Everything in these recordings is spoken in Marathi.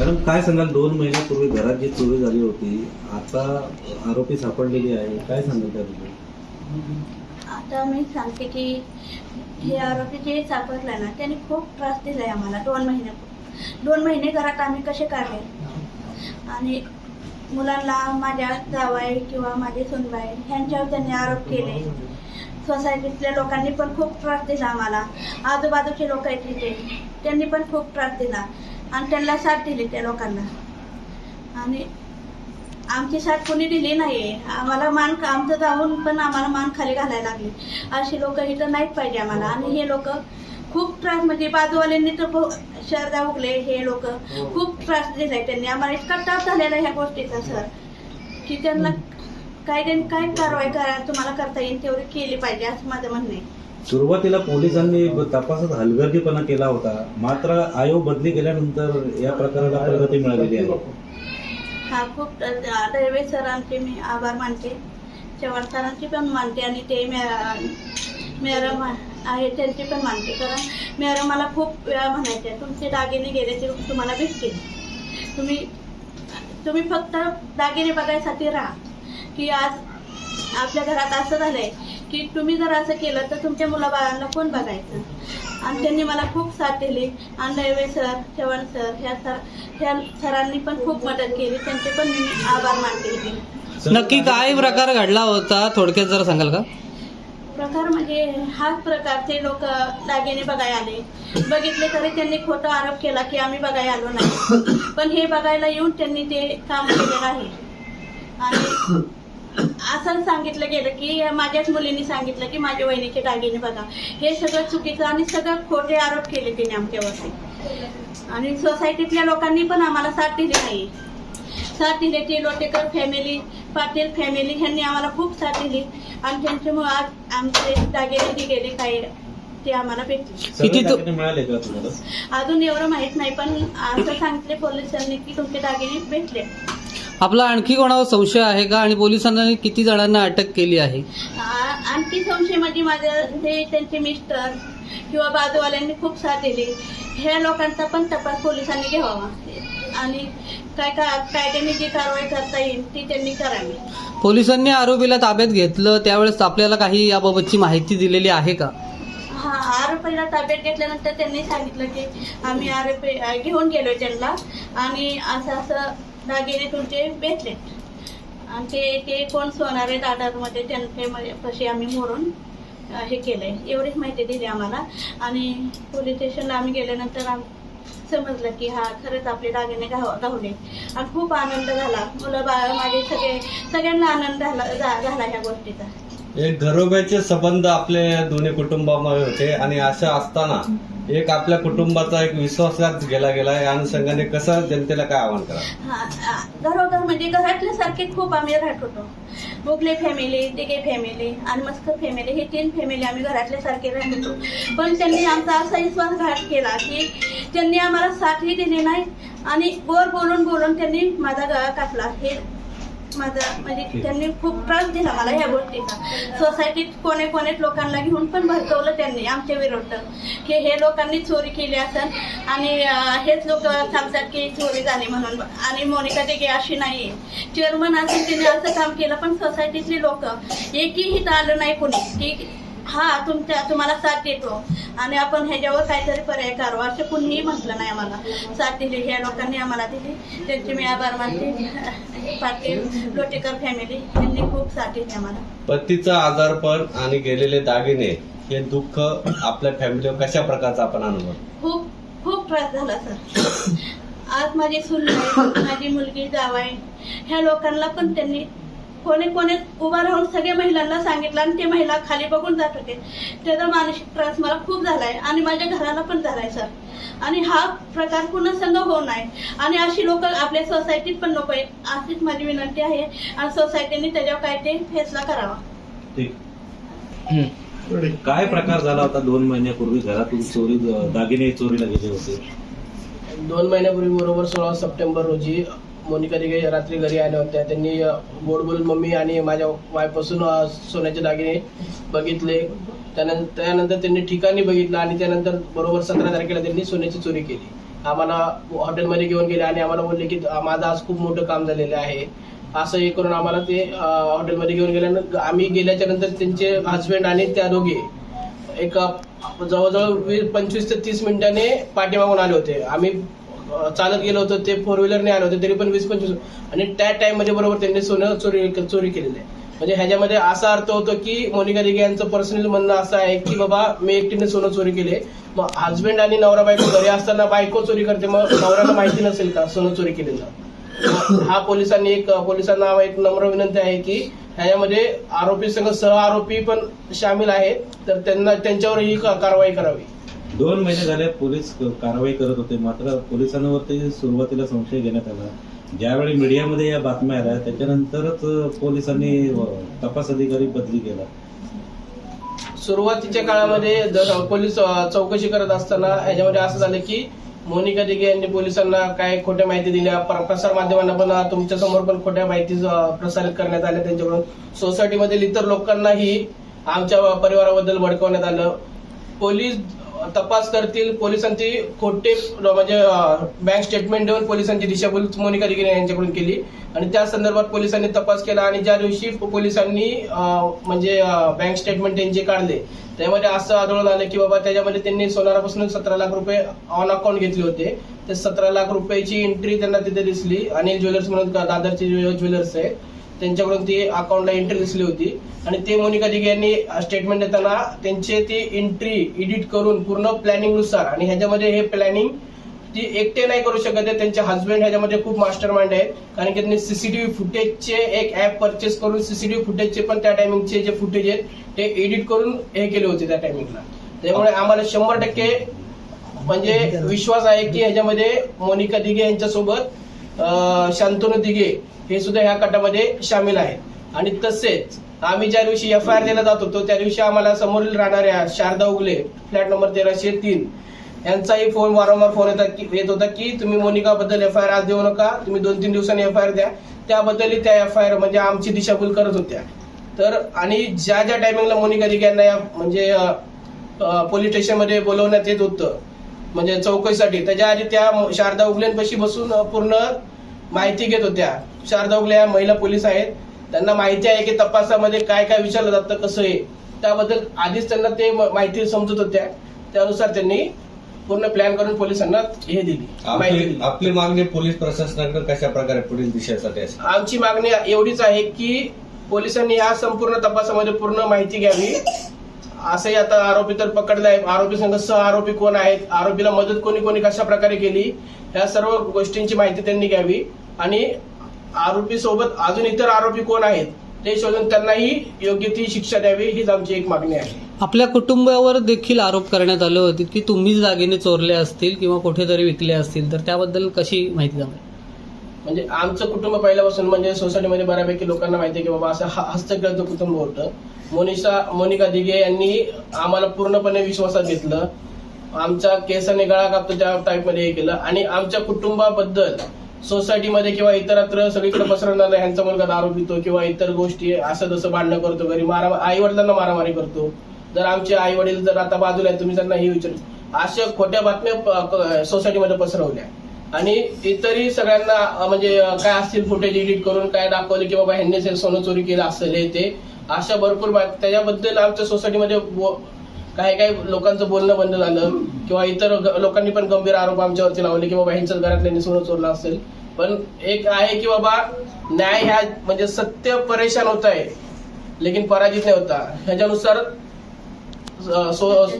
मॅडम काय सांगाल? दोन महिन्यापूर्वी घरात जी चोरी झाली होती आता आरोपी सापडलेली आहे. काय सांगाल त्याबद्दल? आता मी सांगते की हे आरोपी जे सापडला ना त्याने खूप त्रास दिलाय आम्हाला दोन महिने दोन महिने घरात आम्ही कसे काढले? आणि मुलांना माझ्या जावाई किंवा माझे सुनबाई ह्यांच्यावर त्यांनी आरोप केले. सोसायटीतल्या लोकांनी पण खूप त्रास दिला आम्हाला. आजूबाजूचे लोक आहेत तिथे त्यांनी पण खूप त्रास दिला. आणि त्यांना साथ दिली त्या लोकांना. आणि आमची साथ कोणी दिली नाही आम्हाला मान आमचं जाऊन पण आम्हाला मान खाली घालायला लागली. अशी लोक इथं नाहीच पाहिजे आम्हाला. आणि हे लोक खूप त्रास म्हणजे बाजूवाल्यांनी तर शरदा उगले हे लोक. खूप त्रास दिलाय त्यांनी. आम्हाला इतका त्रास झालेला ह्या गोष्टीचा सर. की त्यांना काय त्यांनी काय कारवाई करा तुम्हाला करता येईल तेवढी केली पाहिजे असं माझं म्हणणं आहे. सुरुवातीला पोलिसांनी तपासात हलगर्जीपणा केला होता. मात्र आयोग बदली केल्यानंतर या प्रकाराला प्रगती मिळालेली आहे. हा खूप रेल्वे सरांचे मी आभार मानते. चव्हाण सरांचे पण मानते आणि ते मॅ- मॅडम आहे त्यांचे पण मानते. कारण मॅडम मला खूप वेळा म्हणायचे तुमचे दागिने गेले ते तुम्हाला भेटतील तुम्ही तुम्ही फक्त दागिने बघायसाठी राहा. की आज आपल्या घरात असं झालंय की तुम्ही जर असं केलं तर तुमच्या मुलाबाळांना कोण बघायचं? आणि त्यांनी मला खूप साथ दिली. आणि सर चव्हाण सर ह्या सर ह्या सरांनी पण खूप मदत केली. त्यांचे पण मी आभार मानते. नक्की काय प्रकार घडला होता? थोडक्यात जरा सांगाल का? प्रकार म्हणजे हाच प्रकारचे लोक दागिने बघायला आले. बघितले तरी त्यांनी खोटा आरोप केला की आम्ही बघायला आलो नाही. पण हे बघायला येऊन त्यांनी ते काम केलेलं आहे. आणि असं सांगितलं गेलं की माझ्याच मुलींनी सांगितलं की माझ्या वहिनीचे दागिने बघा. हे सगळं चुकीचं आणि सगळं खोटे आरोप केले त्यांनी आमच्यावरती. आणि सोसायटीतल्या लोकांनी पण आम्हाला साथ दिली नाही. साथ दिली. ती लोटेकर फॅमिली पाटील फॅमिली ह्यांनी आम्हाला खूप साथ दिली. आणि त्यांच्यामुळे आज आमचे दागिने जे गेले काही ते आम्हाला भेटले. मिळाले का तुम्हाला? अजून एवढं माहीत नाही पण असं सांगितले पोलिसांनी की तुमचे दागिने भेटले. आपला आणखी कोणावर संशय आहे का? आणि पोलिसांनी किती जणांना अटक केली आहे? आणखी संशय म्हणजे माझं ते त्यांचे मिस्टर किंवा बाजूवाल्यांनी खूप साथ दिली. ह्या लोकांचा पण तपास पोलिसांनी घ्यावा. आणि काय काय कायद्याने जी कारवाई करता येईल ती त्यांनी करावी. पोलिसांनी आरोपीला ताब्यात घेतलं. त्यावेळेस आपल्याला काही याबाबतची माहिती दिलेली आहे का? हा आरोपीला ताब्यात घेतल्यानंतर त्यांनी सांगितलं की आम्ही आरोपी घेऊन गेलोय त्यांना. आणि असं असं दागिने तुमचे भेटले. आणि ते कोण सोनारे दादामध्ये त्यांचे म्हणजे कशी आम्ही मोरून हे केलंय. एवढीच माहिती दिली आम्हाला. आणि पोलीस स्टेशनला आम्ही गेल्यानंतर आम समजलं की हा खरंच आपले दागिने धावले आणि खूप आनंद झाला. मुलं बाळ माझे सगळे सगळ्यांना आनंद झाला झाला ह्या गोष्टीचा. एक घरोब्याचे संबंध आपले दोन्ही कुटुंबामध्ये होते. आणि असं असताना एक आपल्या कुटुंबाचा एक विश्वासघात गेला गेला या अनुषंगाने कसं जनतेला काय आव्हान करा हा घरोघर म्हणजे घरातल्या सारखे खूप आम्ही राहत होतो. मुगले फॅमिली दिगे फॅमिली आणि मस्कर फॅमिली हे तीन फॅमिली आम्ही घरातल्या सारखे राहत होतो. पण त्यांनी आमचा असा विश्वासघात केला की त्यांनी आम्हाला साथही दिली नाही आणि वर बोलून बोलून त्यांनी माझा गळा कापला. हे माझा म्हणजे त्यांनी खूप त्रास दिला मला ह्या गोष्टीचा. सोसायटीत कोणे कोणे लोकांना घेऊन पण भडकवलं त्यांनी आमच्या विरुद्ध. की हे लोकांनी चोरी केली असेल आणि हेच लोक सांगतात की चोरी झाली म्हणून. आणि मोनिका देगे अशी नाही चेअरमन असून तिने असं काम केलं पण सोसायटीतले लोक एकही आलं नाही कोणी. की हा तुमच्या तुम्हाला साथ देतो. आणि आपण ह्याच्यावर काहीतरी पर्याय करावा असं कुणीही म्हटलं नाही आम्हाला. साथ दिली. ह्या लोकांनी आम्हाला दिली. त्यांचे मी आभार मानते. पाटील लोटेकर फॅमिली यांनी खूप साथ दिली आम्हाला. पतीचं आजारपण आणि गेलेले दागिने हे दुःख आपल्या फॅमिलीवर कशा प्रकारचा आपण अनुभव? खूप खूप त्रास झाला सर. आज माझी सून माझी मुलगी जावाय ह्या लोकांना पण त्यांनी कोणी कोणी उभा राहून सगळ्या महिलांना सांगितलं आणि ते महिला खाली बघून जात होते. त्याचा मानसिक त्रास मला खूप झालाय आणि माझ्या घराला पण झालाय सर आणि हा प्रकार पुन्हा संघ होऊ नये. आणि अशी लोक आपल्या सोसायटीत पण नको आहेत. अशीच माझी विनंती आहे. आणि सोसायटीने त्याच्यावर काय ते फैसला करावा. ठीक. काय प्रकार झाला होता दोन महिन्यापूर्वी? घरातून चोरी दागिने चोरीला गेले होते. दोन महिन्यापूर्वी बरोबर सोळा सप्टेंबर रोजी मोनिका दिघे रात्री घरी आल्या होत्या. त्यांनी अ, गोड बोलून मम्मी आणि माझ्या वायपासून सोन्याचे दागिने बघितले. त्यानंतर त्यानंतर त्यांनी ठिकाणी बघितलं आणि त्यानंतर बरोबर सतरा तारखेला त्यांनी सोन्याची चोरी केली. आम्हाला हॉटेलमध्ये घेऊन गेले आणि आम्हाला बोलले की माझं आज खूप मोठं काम झालेलं आहे. असं हे करून आम्हाला ते हॉटेलमध्ये घेऊन गेल्यानंतर आम्ही गेल्याच्यानंतर त्यांचे हस्बंड आणि त्या दोघे एक जवळजवळ पंचवीस ते तीस मिनिटाने पाठीमागून आले होते. आम्ही चालत गेलो होतो ते फोर व्हीलरने आले होते तरी पण वीस पंचवीस. आणि त्या टाईममध्ये बरोबर त्यांनी सोनं चोरी चोरी केलेलं आहे. म्हणजे ह्याच्यामध्ये असा अर्थ होतो की मोनिका दिघे यांचं पर्सनल म्हणणं असं आहे की बाबा मी एकटीने सोनं चोरी केले. मग हस्बंड आणि नवरा बायको घरी असताना बायको चोरी करते मग नवऱ्याला माहिती नसेल का सोनं चोरी केलेलं? हा पोलिसांनी एक पोलिसांना एक नम्र विनंती आहे की ह्याच्यामध्ये आरोपी संघ सह आरोपी पण सामील आहेत. तर त्यांना त्यांच्यावरही ही कारवाई करावी. दोन महिने झाले पोलीस कारवाई करत होते. मात्र पोलिसांवरती सुरुवातीला संशय घेण्यात आला. ज्यावेळी मीडियामध्ये या बातम्या आल्या त्याच्यानंतरच पोलिसांनी तपास अधिकारी बदली केला. सुरुवातीच्या काळामध्ये जर पोलीस चौकशी करत असताना याच्यामध्ये असं झालं की मोनिका दिघे यांनी पोलिसांना काय खोट्या माहिती दिल्या. प्रसार माध्यमांना पण तुमच्यासमोर पण खोट्या माहिती प्रसारित करण्यात आल्या त्यांच्याकडून. सोसायटीमधील इतर लोकांनाही आमच्या परिवाराबद्दल भडकवण्यात आलं. पोलीस तपास करतील. पोलिसांची खोटे म्हणजे बँक स्टेटमेंट देऊन पोलिसांची दिशाभूल मोनिका दिघे यांच्याकडून केली. आणि त्या संदर्भात पोलिसांनी तपास केला आणि ज्या दिवशी पोलिसांनी म्हणजे बँक स्टेटमेंट त्यांचे काढले त्यामध्ये असं आढळून आलं की बाबा त्याच्यामध्ये त्यांनी सोनारापासून सतरा लाख रुपये ऑन अकाउंट घेतले होते. ते सतरा लाख रुपयाची एंट्री त्यांना तिथे दिसली. अनिल ज्वेलर्स म्हणून दादरचे ज्वेलर्स आहे त्यांच्याकडून ती अकाउंटला एंट्री दिसली होती. आणि ते मोनिका दिघे यांनी स्टेटमेंट देताना त्यांचे ती एंट्री एडिट करून पूर्ण प्लॅनिंगनुसार आणि ह्याच्यामध्ये हे प्लॅनिंग ती एकटे नाही करू शकत आहे त्यांचे हजबंड ह्याच्यामध्ये खूप मास्टर माइंड आहेत. कारण की त्यांनी सीसीटीव्ही फुटेजचे एक ऍप परचेस करून सीसीटीव्ही फुटेजचे पण त्या टायमिंगचे जे फुटेज आहेत ते एडिट करून हे केले होते त्या टायमिंगला त्यामुळे आम्हाला शंभर टक्के म्हणजे विश्वास आहे की ह्याच्यामध्ये मोनिका दिघे यांच्यासोबत शांतनू दिघे हे सुद्धा ह्या गटामध्ये सामील आहेत. आणि तसेच आम्ही ज्या दिवशी एफ आय आर दिला जात होतो त्या दिवशी आम्हाला समोरील राहणाऱ्या शारदा उगले फ्लॅट नंबर तेराशे तीन यांचाही फोन वारंवार फोन येतात की येत होता की तुम्ही मोनिका बद्दल एफ आय आर आज देऊ नका तुम्ही दोन तीन दिवसांनी एफ आय आर द्या. त्याबद्दलही त्या एफ आय आर म्हणजे आमची दिशाभूल करत होत्या. तर आणि ज्या ज्या टायमिंगला मोनिका दिघे यांना या म्हणजे पोलीस स्टेशनमध्ये बोलवण्यात येत होतं म्हणजे चौकशीसाठी त्याच्या आधी त्या शारदा उगलेंपाशी बसून पूर्ण माहिती घेत होत्या. शारदा उगले या महिला पोलीस आहेत. त्यांना माहिती आहे की तपासामध्ये काय काय विचारलं जातं कसं आहे. त्याबद्दल आधीच त्यांना ते माहिती समजत होत्या. त्यानुसार त्यांनी पूर्ण प्लॅन करून पोलिसांना हे दिली. माहिती आपली दिली. आपली मागणी पोलीस प्रशासनाकडे कशा प्रकारे पुढील दिशेसाठी असेल? आमची मागणी एवढीच आहे की पोलिसांनी या संपूर्ण तपासामध्ये पूर्ण माहिती घ्यावी. असंही आता आरोपी तर पकडला आहे. आरोपी संघ सह आरोपी कोण आहेत? आरोपीला मदत कोणी कोणी कशा प्रकारे केली? या सर्व गोष्टींची माहिती त्यांनी घ्यावी. आणि आरोपी सोबत अजून इतर आरोपी कोण आहेत ते शोधून त्यांनाही योग्य ती शिक्षा द्यावी हीच आमची एक मागणी आहे. आपल्या कुटुंबावर देखील आरोप करण्यात आले होते की तुम्हीच दागिने चोरले असतील किंवा कुठेतरी विकले असतील तर त्याबद्दल कशी माहिती द्यावी? म्हणजे आमचं कुटुंब पहिल्यापासून म्हणजे सोसायटीमध्ये बऱ्यापैकी लोकांना माहिती आहे की बाबा असं ह- हस्तगत कुटुंब होतं. मोनिशा मोनिका दिघे यांनी आम्हाला पूर्णपणे विश्वासात घेतलं. आमच्या केसाने गळा कापतो त्या टाईपमध्ये हे केलं. आणि आमच्या कुटुंबाबद्दल सोसायटीमध्ये किंवा इतरत्र सगळीकडे पसरवणार ह्यांचा मुलगा दारू पितो किंवा इतर गोष्टी असं तसं भांडणं करतो घरी मारा आई वडिलांना मारामारी करतो. जर आमचे आई वडील जर आता बाजूला आहेत तुम्ही त्यांना हे विचार. अशा खोट्या बातम्या प- सोसायटीमध्ये पसरवल्या. आणि इतरही सगळ्यांना म्हणजे काय असतील फुटेज एडिट करून काय दाखवले की बाबा ह्यांनी सोनं चोरी केलं असेल हे ते अशा भरपूर बात त्याच्याबद्दल आमच्या सोसायटीमध्ये काही काही लोकांचं बोलणं बंद झालं किंवा इतर लोकांनी पण गंभीर आरोप आमच्यावरती लावले की बाबा ह्यांच्याच घरातल्यांनी सोनं चोरलं असेल. पण एक आहे की बाबा न्याय ह्या म्हणजे सत्य परेशान होत आहे लेकिन पराजित नाही होता. ह्याच्यानुसार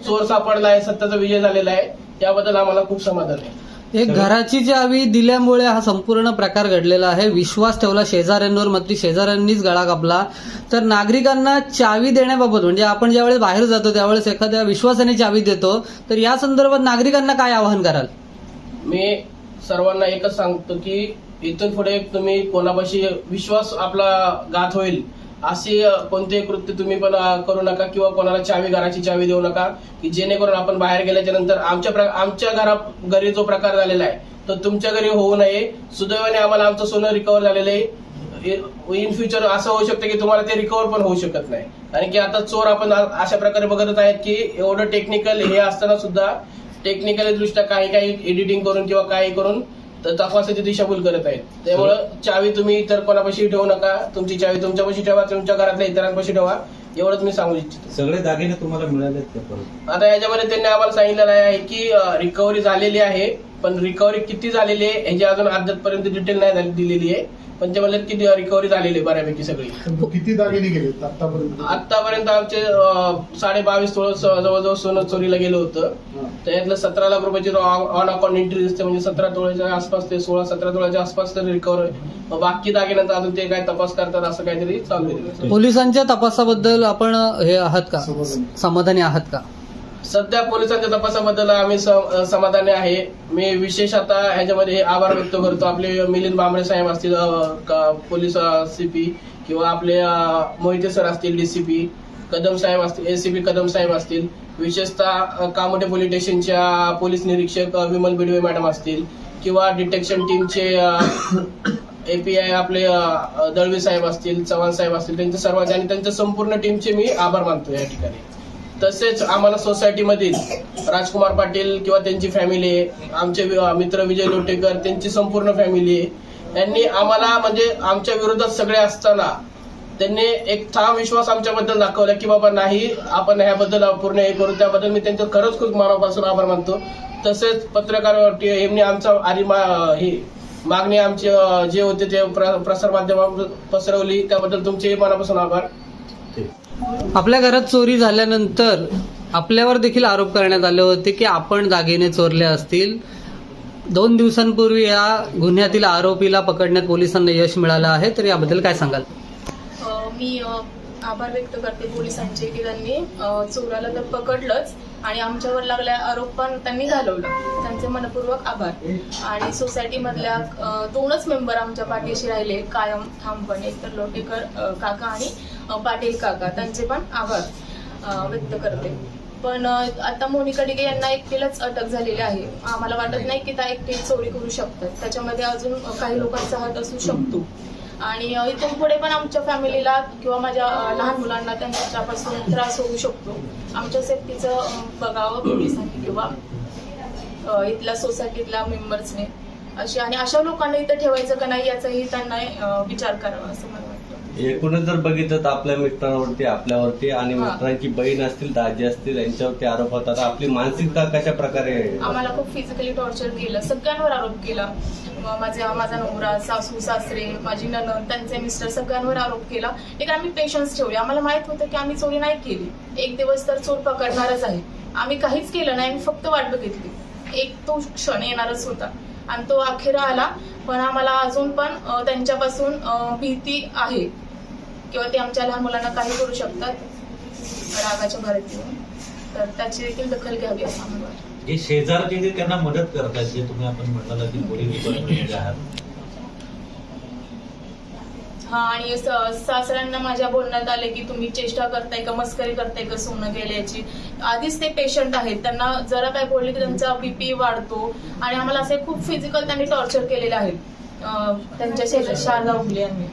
चोर सापडला आहे सत्याचा विजय झालेला आहे याबद्दल आम्हाला खूप समाधान आहे. एक घराची चावी दिल्यामुळे हा संपूर्ण प्रकार घडलेला आहे. विश्वास ठेवला शेजाऱ्यांवर मात्र शेजाऱ्यांनीच गळा कापला. तर नागरिकांना चावी देण्याबाबत म्हणजे आपण ज्यावेळेस बाहेर जातो त्यावेळेस एखाद्या विश्वासाने चावी देतो तर या संदर्भात नागरिकांना काय आवाहन कराल? मी सर्वांना एकच सांगतो की इथून पुढे तुम्ही कोणापाशी विश्वास आपला घात होईल असे कोणतेही कृत्य तुम्ही पण करू नका किंवा कोणाला चावी घराची चावी देऊ नका की जेणेकरून आपण बाहेर गेल्याच्यानंतर आमच्या प्र- आमच्या घरा घरी जो प्रकार झालेला आहे तो तुमच्या घरी होऊ नये. सुदैवाने आम्हाला आमचं सोनं रिकवर झालेलं आहे. इन फ्युचर असं होऊ शकतं की तुम्हाला ते रिकवर पण होऊ शकत नाही. कारण की आता चोर आपण अशा प्रकारे बघतच आहेत की एवढं टेक्निकल हे असताना सुद्धा टेक्निकली दृष्ट्या काही काही एडिटिंग करून किंवा काही करून तर तपासाची दिशाभूल करत आहेत. त्यामुळं चावी तुम्ही इतर कोणापाशी ठेवू नका. तुमची चावी तुमच्यापाशी ठेवा तुमच्या घरातल्या इतरांपाशी ठेवा. एवढंच मी सांगू इच्छितो. सगळे दागिने तुम्हाला परत? आता याच्यामध्ये त्यांनी आम्हाला सांगितलेलं आहे की रिकव्हरी झालेली आहे. पण रिकव्हरी किती झालेली आहे ह्याची अजून अद्यापर्यंत डिटेल नाही झाली- दिलेली आहे. पण ते म्हणतात की रिकव्हरी झालेली आहे बऱ्यापैकी सगळी. किती दागिने गेलेत आतापर्यंत? आतापर्यंत आमचे साडे बावीस तोळ जवळजवळ सोनं चोरीला गेलं होतं. त्याच्यातलं सतरा लाख रुपयाची ऑन अकाउंट एंट्री दिसते म्हणजे सतरा तोळ्याच्या आसपास ते सोळा सतरा तोळ्याच्या आसपास तर रिकव्हर बाकी दागिन्यांचा अजून ते काय तपास करतात असं काहीतरी चालू आहे. पोलिसांच्या तपासाबद्दल आपण हे आहात का. समाधानी आहात का? सध्या पोलिसांच्या तपासाबद्दल आम्ही सम- समाधानी आहे. मी विशेष आता ह्याच्यामध्ये आभार व्यक्त करतो. आपले मिलिंद बांबळे साहेब असतील पोलीस सीपी किंवा आपले मोहिते सर असतील डीसीपी कदम साहेब असतील एसीपी कदम साहेब असतील विशेषतः कामोटे पोलीस स्टेशनच्या पोलीस निरीक्षक विमल बिडवे मॅडम असतील किंवा डिटेक्शन टीमचे एपीआय आपले दळवी साहेब असतील चव्हाण साहेब असतील त्यांच्या सर्वांचे आणि त्यांच्या संपूर्ण टीमचे मी आभार मानतो या ठिकाणी. तसेच आम्हाला सोसायटीमधील राजकुमार पाटील किंवा त्यांची फॅमिली आमचे मित्र विजय लोटेकर त्यांची संपूर्ण फॅमिली यांनी आम्हाला म्हणजे आमच्या विरोधात सगळे असताना त्यांनी एक ठाम विश्वास आमच्याबद्दल दाखवला की बाबा नाही आपण ह्याबद्दल पूर्ण हे करू. त्याबद्दल मी त्यांचं खरंच खूप मनापासून आभार मानतो. तसेच पत्रकार यांनी आमचा आधी मा- ही मागणी आमची जे होते ते प्र- प्रसार पसरवली. त्याबद्दल तुमचेही मनापासून आभार. आपल्या घरात चोरी झाल्यानंतर आपल्यावर देखील आरोप करण्यात आले होते की आपण दागिने चोरले असतील. दोन दिवसांपूर्वी या गुन्ह्यातील आरोपीला पकडण्यात पोलिसांना यश मिळालं आहे. तर याबद्दल काय सांगाल? मी आभार व्यक्त करते पोलिसांचे की त्यांनी चोराला तर पकडलंच आणि आमच्यावर लागल्या आरोप पण त्यांनी घालवलं. त्यांचे मनपूर्वक आभार. आणि सोसायटीमधल्या मधल्या दोनच मेंबर आमच्या पाठीशी राहिले कायम ठामपणे. तर लोटेकर काका आणि पाटील काका त्यांचे पण आभार व्यक्त करते. पण आता मोनिका डिगे यांना एकटीलाच अटक झालेली आहे. आम्हाला वाटत नाही की त्या एकटी चोरी करू शकतात. त्याच्यामध्ये अजून काही लोकांचा हात असू शकतो. आणि इथून पुढे पण आमच्या फॅमिलीला किंवा माझ्या लहान मुलांना त्यांच्यापासून त्रास होऊ शकतो. आमच्या सेफ्टीचं बघावं पोलिसांनी किंवा इथल्या सोसायटीतल्या मेंबर्सने. अशी आणि अशा लोकांना इथं ठेवायचं का नाही याचाही त्यांना विचार करावा असं एकूणच जर बघितलं तर आपल्या मित्रांवरती आपल्यावरती आणि हा. मित्रांची बहीण असतील दाजी असतील यांच्यावरती आरोप होतात. आपली मानसिकता कशा प्रकारे आम्हाला खूप फिजिकली टॉर्चर केलं सगळ्यांवर आरोप केला. म- माझा माझा नवरा सासू सासरे माझी ननद त्यांचे मिस्टर सगळ्यांवर आरोप केला. एक आम्ही पेशन्स ठेवले. आम्हाला माहीत होतं की आम्ही चोरी नाही केली. एक दिवस तर चोर पकडणारच आहे. आम्ही काहीच केलं नाही आम्ही फक्त वाट बघितली. एक तो क्षण येणारच होता. आणि तो अखेर आला. पण आम्हाला अजून पण अ, त्यांच्यापासून अ, भीती आहे. किंवा ते आमच्या लहान मुलांना काही करू शकतात रागाच्या भरात. येऊन तर त्याची देखील दखल घ्यावी असं आम्हाला वाटतं. जे शेजारचे जे त्यांना मदत करतात जे तुम्ही आपण म्हटलं की पोलीस डिपार्टमेंटचे आहात. हा आणि स- सासऱ्यांना माझ्या बोलण्यात आले की तुम्ही चेष्टा करताय का मस्करी करताय का सोनं गेल्याची. आधीच ते पेशंट आहेत. त्यांना जरा काय बोलले की त्यांचा बीपी वाढतो. आणि आम्हाला असे खूप फिजिकल त्यांनी टॉर्चर केलेले आहेत. अं, त्यांच्या शेजार शारदा उगले यांनी.